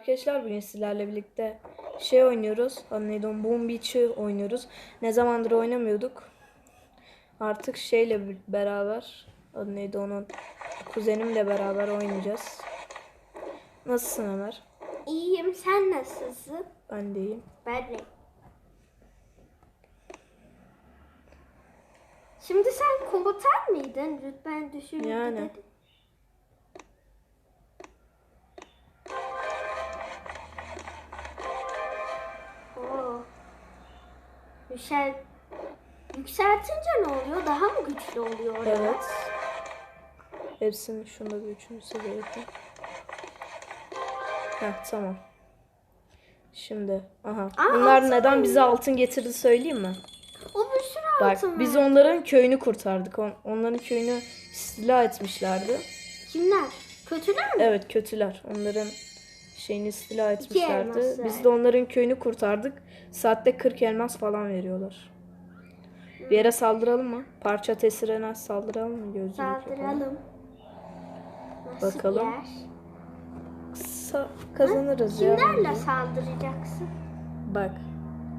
Arkadaşlar bugün sizlerle birlikte şey oynuyoruz. Neydi o? Boom Beach'i oynuyoruz. Ne zamandır oynamıyorduk. Artık şeyle beraber neydi onun kuzenimle beraber oynayacağız. Nasılsın Ömer? İyiyim. Sen nasılsın? Ben de iyiyim. Ben de. Şimdi sen komutan mıydın? Rütben düşürüldü Yani. dedin. Yüksel... Yükseltince ne oluyor? Daha mı güçlü oluyor? orada? Evet. Hepsini şunda bir üçüncü seviye yapayım. Heh tamam. Şimdi aha. Aa, Bunlar neden mı? bize altın getirdi söyleyeyim mi? O bir sürü Bak altın biz var. onların köyünü kurtardık. On- Onların köyünü istila etmişlerdi. Kimler? Kötüler mi? Evet kötüler. Onların şeyini istila etmişlerdi. Biz de onların köyünü kurtardık. Saatte 40 elmas falan veriyorlar. Bir yere saldıralım mı? Parça tesirene saldıralım mı yapalım? Saldıralım. Nasıl Bakalım. Sa- kazanırız ya. Kimlerle bence. saldıracaksın? Bak.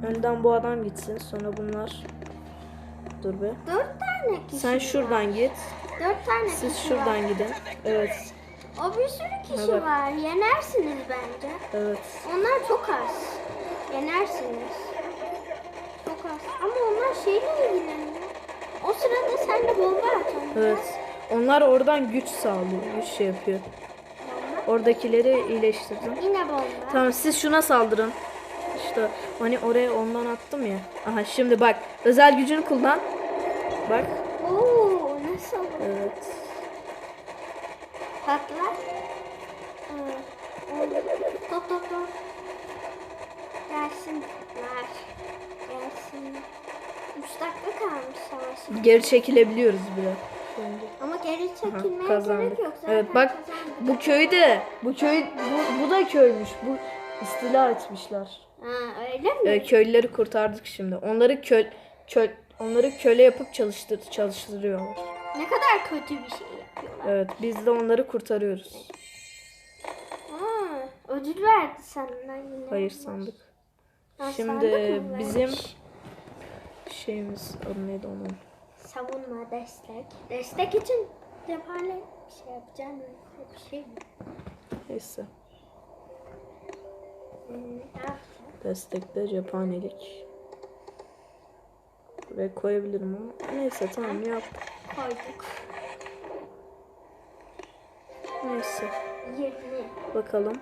Önden bu adam gitsin. Sonra bunlar. Dur be. Dört tane kişi Sen var. şuradan git. Dört tane Siz kişi şuradan var. gidin. Evet. O bir sürü kişi Evet. var. Yenersiniz bence. Evet. Onlar çok az. Yenersiniz. Çok az. Ama onlar şeyle ilgileniyor. O sırada sen de bomba at onlara. Evet. Onlar oradan güç sağlıyor. Güç şey yapıyor. Oradakileri iyileştirdim. Yine bomba. Tamam siz şuna saldırın. İşte hani oraya ondan attım ya. Aha şimdi bak. Özel gücünü kullan. Bak. Oo nasıl? Evet. Patla. Evet. Top top top. Gelsinler. Gelsin. Üç dakika kalmış savaşın. Geri çekilebiliyoruz bile. Şimdi. Ama geri Aha, çekilmeye kazandık. gerek yok. Zaten Evet bak kazandık. bu köyde bu köy bu, bu da köymüş. Bu istila etmişler. Ha, öyle mi? Ee, köylüleri kurtardık şimdi. Onları köl köl onları köle yapıp çalıştır çalıştırıyorlar. Ne kadar kötü bir şey yapıyorlar. Evet biz de onları kurtarıyoruz. Ha, ödül verdi sana yine. Hayır sandık. Şimdi bizim şeyimiz adı neydi onun? savunma destek. Destek için cephane bir şey yapacağım? Bir şey mi? Neyse. Destekte cephanelik. Buraya koyabilirim ama. Neyse tamam yap. Koyduk. Neyse. 20. Bakalım.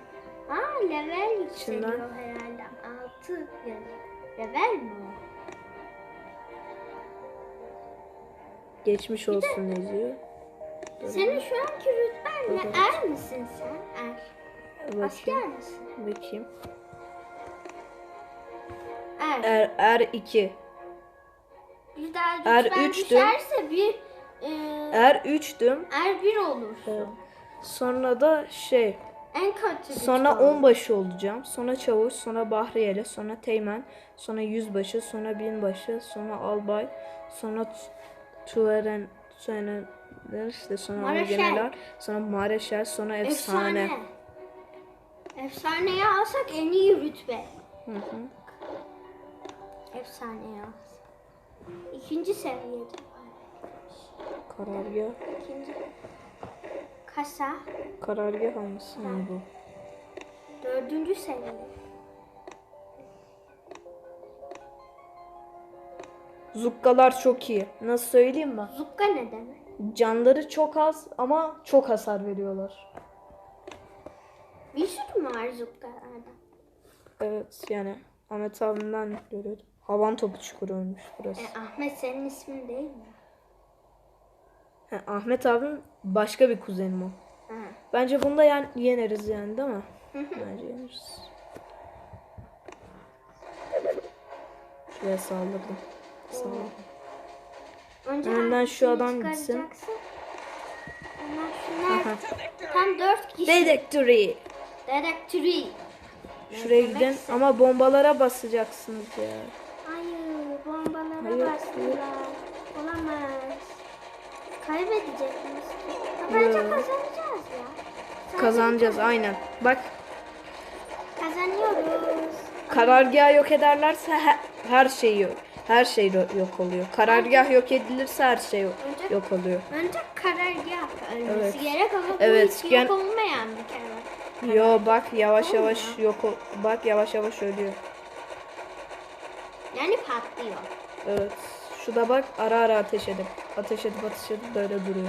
Aa level yükseliyor herhalde. 6 yani. Level mi? Geçmiş olsun yazıyor. Senin şu anki rütben ne? Er misin sen? Er. Bakayım. Asker misin? Bakayım. Er. Er, er 2. Bir daha Er rütben üçtü. düşerse bir e, Er 3'tüm. er bir olursun. Sonra da şey. En kötü Sonra onbaşı olacağım. Sonra çavuş, sonra bahriyeli, sonra teğmen, sonra yüzbaşı, sonra binbaşı, sonra albay, sonra tuveren, sonra işte sonra Mareşal. general, sonra mareşal, sonra efsane. Efsane. Efsaneye alsak en iyi rütbe. Hı hı. Efsaneye alsak. İkinci seviyede. Karargah. İkinci. Kasa. Karargah hangisi ne bu? Dördüncü seviye. Zukkalar çok iyi. Nasıl söyleyeyim mi? Zukka ne demek? Canları çok az ama çok hasar veriyorlar. Bir sürü mü var zukkalardan? Evet yani Ahmet abimden görüyordum. Havan topu çukuru olmuş burası. E, Ahmet senin ismin değil mi? He, Ahmet abim başka bir kuzenim o. Ha. Bence bunda yani yeneriz yani değil mi? Bence yeneriz. Şuraya saldırdım. Saldırdım. Önce Önden şu adam gitsin. çıkaracaksın? Onlar şunlar. Aha. Tam dört kişi. Dedektöri. Dedektörü. Şuraya gidin demekse? ama bombalara basacaksınız ya. Hayır, bombalara Hayır, bastılar. Olamaz. Kaybedecek miyiz ki? Bence kazanacağız ya. Sadece Kazanacağız aynen. Bak karargahı yok ederlerse he- her şey yok. Her şey ro- yok oluyor. Karargah yok edilirse her şey yok, yok oluyor. Önce karargah ölmesi Evet. gerek ama bu Evet, hiç gen- yok olmayan bir kere. Yo bak yavaş yavaş yok o- bak yavaş yavaş ölüyor. Yani patlıyor. Evet. Şu da bak ara ara ateş edip ateş edip ateş edip böyle duruyor.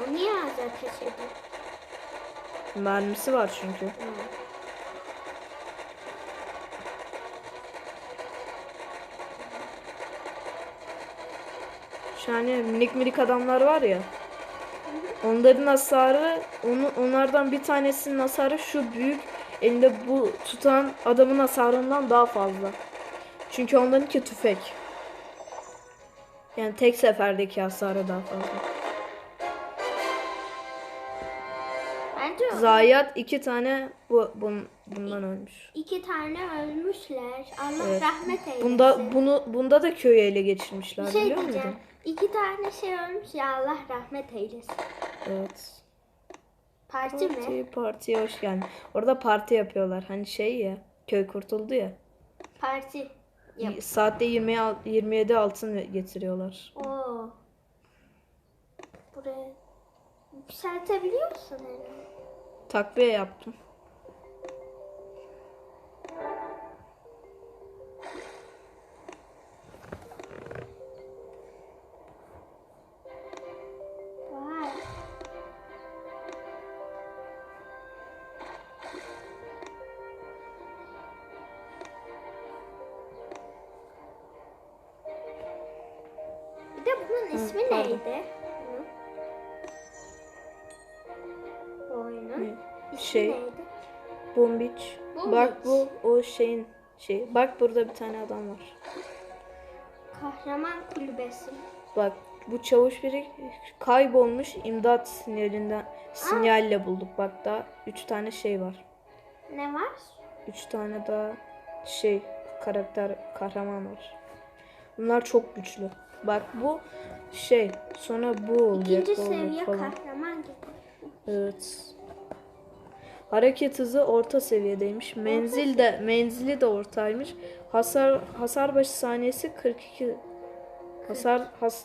O niye az ateş ediyor? Mermisi var çünkü. Hı. Şu hani minik minik adamlar var ya. Onların hasarı, onu, onlardan bir tanesinin hasarı şu büyük elinde bu tutan adamın hasarından daha fazla. Çünkü onlarınki tüfek. Yani tek seferdeki hasarı daha fazla. Bence o- Zayiat iki tane bu bun, bundan ölmüş. iki tane ölmüşler. Allah Evet. rahmet eylesin. Bunda bunu bunda da köyü ele geçirmişler bir şey biliyor diyeceğim. muydun? İki tane şey ölmüş ya Allah rahmet eylesin. Evet. Parti mi? Parti, partiye hoş geldin. Orada parti yapıyorlar. Hani şey ya köy kurtuldu ya. Parti. Yap. Saatte 20 al- 27 altın getiriyorlar. Oo. Buraya yükseltebiliyor musun herhalde? Takviye yaptım. İsmi pardon. neydi? Oyunun Ne? ismi Şey. neydi? Bombiç. Bombiç. Bak bu o şeyin şey. Bak burada bir tane adam var. Kahraman kulübesi. Bak bu çavuş biri kaybolmuş imdat sinyalinden sinyalle bulduk. Bak daha 3 tane şey var. Ne var? 3 tane daha şey karakter kahraman var. Bunlar çok güçlü. Bak bu şey sonra bu olacak. İkinci seviye falan. kahraman gibi. Evet. Hareket hızı orta seviyedeymiş. Menzil de menzili de ortaymış. Hasar hasar başı saniyesi 42 hasar has,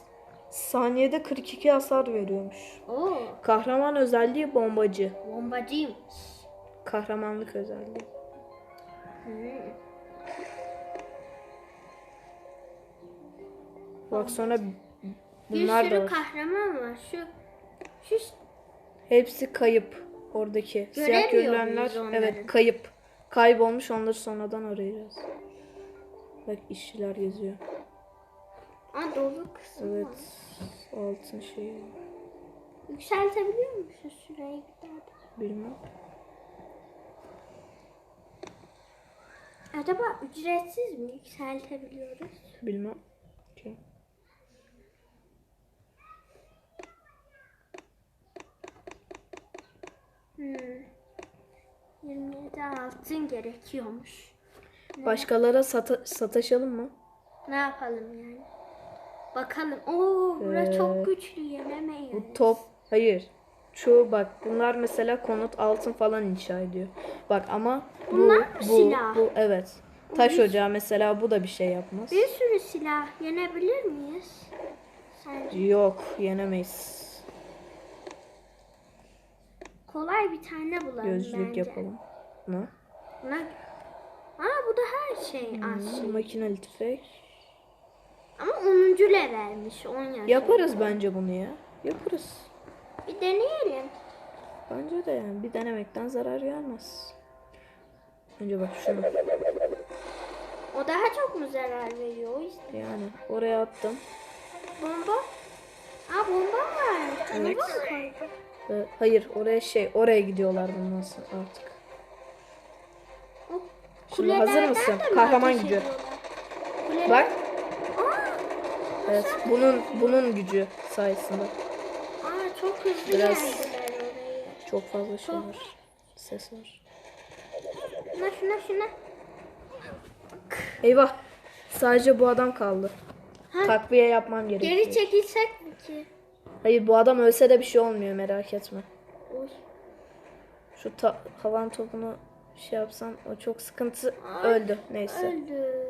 saniyede 42 hasar veriyormuş. Oo, Kahraman özelliği bombacı. bombacıymış. Kahramanlık özelliği. Hmm. Bak sonra Bir bunlar sürü da var. kahraman var. Şu şu Hepsi kayıp oradaki. Siyah Göremiyor görülenler muyuz onları? evet kayıp. Kaybolmuş onları sonradan arayacağız. Bak işçiler yazıyor. Aa, dolu Evet. var. Altın şey. Yükseltebiliyor musun bir daha da? Bilmem. Acaba ücretsiz mi yükseltebiliyoruz? Bilmem. Ki. Hmm. 27 altın gerekiyormuş. Başkalara sata- sataşalım mı? Ne yapalım yani? Bakalım. Oo, bura Ee, çok güçlü yememeyiz. Bu top. Hayır. Çoğu bak bunlar mesela konut altın falan inşa ediyor. Bak ama bu, Bunlar mı bu, silah? bu evet. Taş ocağı mesela bu da bir şey yapmaz. Bir sürü silah yenebilir miyiz? Sence? Yok yenemeyiz. Kolay bir tane bulalım Gözlük bence. yapalım. Ne? Buna... Aa bu da her şey az şey. Makineli tüfek. Ama 10. levelmiş 10 yaş. Yaparız bence bunu ya. Yaparız. Bir deneyelim. Bence de yani bir denemekten zarar gelmez. Önce bak şunu. O daha çok mu zarar veriyor o yüzden? Yani oraya attım. Bomba? Aa bomba var. Evet. Bomba mı koydun? Ee, hayır oraya şey oraya gidiyorlar bundan sonra artık. Şimdi hazır mısın? Kahraman? Kuleler- Bak. Evet bunun bunun gücü sayesinde aa çok hızlı Biraz- çok fazla şey var. Ses var. Şuna şuna şuna. Eyvah. Sadece bu adam kaldı. Ha. Takviye yapmam gerekiyor. Geri çekilsek mi ki? Hayır bu adam ölse de bir şey olmuyor merak etme. Oy. Şu ta- havan topunu şey yapsam o çok sıkıntı Ay, öldü. Neyse. Öldü.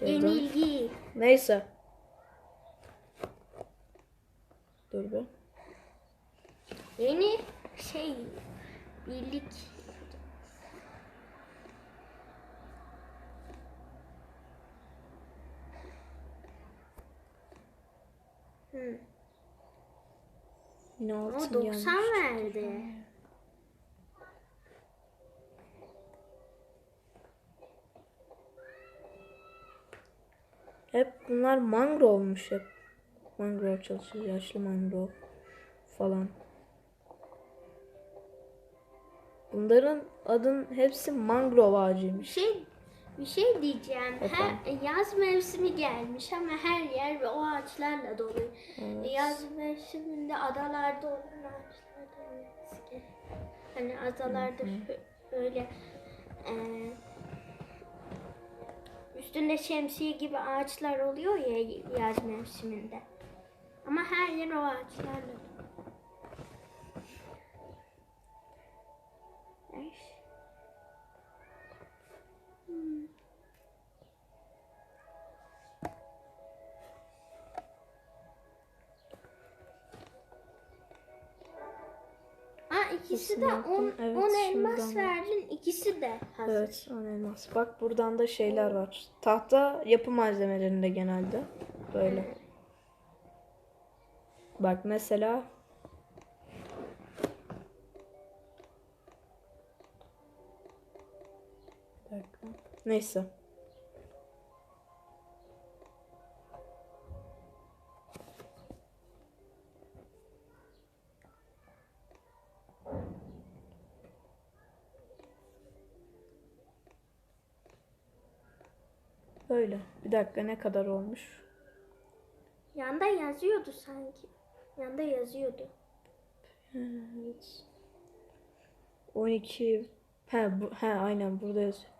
Yenilgi. Neyse. Dur be. Yeni şey birlik. Hı. Yine altın 90 gelmiş. verdi. Hep bunlar mangrove'muş hep. Mangrove çalışıyor. Yaşlı mangrove falan. Bunların adın hepsi mangrove ağacıymış. şey bir şey diyeceğim. Efendim? Her, yaz mevsimi gelmiş ama her yer o ağaçlarla dolu. Evet. Yaz mevsiminde adalarda olan ağaçlardan olması Hani adalarda böyle e, üstünde şemsiye gibi ağaçlar oluyor ya yaz mevsiminde. Ama her yer o ağaçlarla dolu. Aa ikisi de Kesin 10 yaptım. Evet, 10 elmas şuradan verdin. İkisi de hazır. Evet, on elmas. Bak buradan da şeyler var. Tahta yapı malzemelerinde genelde. Böyle. Bak mesela Neyse. Böyle. Bir dakika ne kadar olmuş? Yanda yazıyordu sanki. Yanda yazıyordu. Evet. 12 he, bu, he aynen burada yazıyor.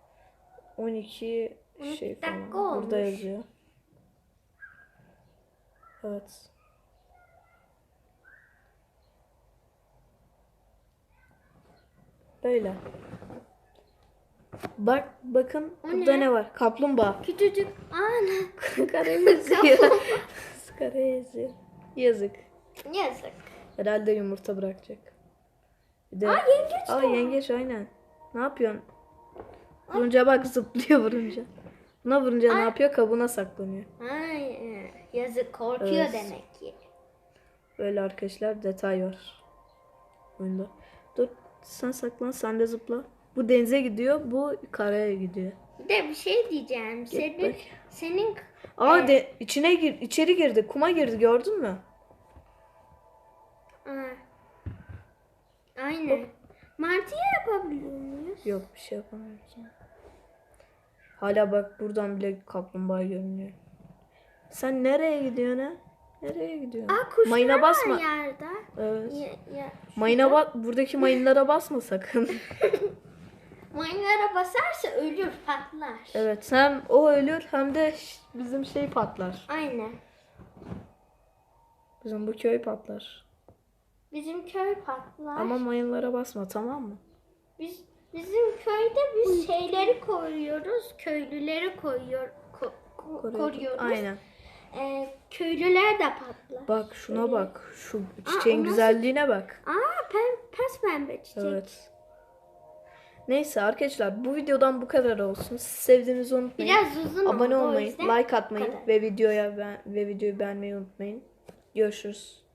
12 12 şey falan. Burada olmuş. yazıyor. Evet. Böyle. Bak bakın O burada ne? ne var? Kaplumbağa. Küçücük. Ana. Kare yazıyor. Yazık. Yazık. Herhalde yumurta bırakacak. Bir de... Aa yengeç Aa yengeç aynen. Ne yapıyorsun? Vurunca bak zıplıyor vurunca. Buna vurunca ne yapıyor? Kabuğuna saklanıyor. Ay, yazık korkuyor Evet. demek ki. Böyle arkadaşlar detay var. Oyunda. Dur sen saklan sen de zıpla. Bu denize gidiyor bu karaya gidiyor. Bir de bir şey diyeceğim. Senin bak. senin Aa de, içine gir içeri girdi kuma girdi gördün mü? Aa. Aynen. Martıya yapabiliyor muyuz? Yok bir şey yapamıyoruz. Hala bak buradan bile kaplumbağa görünüyor. Sen nereye gidiyorsun ha? Nereye gidiyorsun? Aa kuşlar Mayına basma. var yerde. Evet. Ya, ya. Mayına bak buradaki mayınlara basma sakın. Mayınlara basarsa ölür patlar. evet hem o ölür hem de bizim şey patlar. Aynen. Bizim bu köy patlar. Bizim köy patlar. Ama mayınlara basma tamam mı? Biz bizim köyde biz şeyleri koruyoruz, köylüleri koyuyor ko- ko- Koruyor- koruyoruz. Aynen. Ee, köylüler de patlar. Bak şuna bak. Şu çiçeğin nasıl- güzelliğine bak. Aa pem, pes pembe çiçek. Evet. Neyse arkadaşlar bu videodan bu kadar olsun. Siz sevdiğinizi unutmayın. Biraz uzun Abone oldu, o olmayı, yüzden like atmayı kadar. ve videoya ve videoyu beğenmeyi unutmayın. Görüşürüz.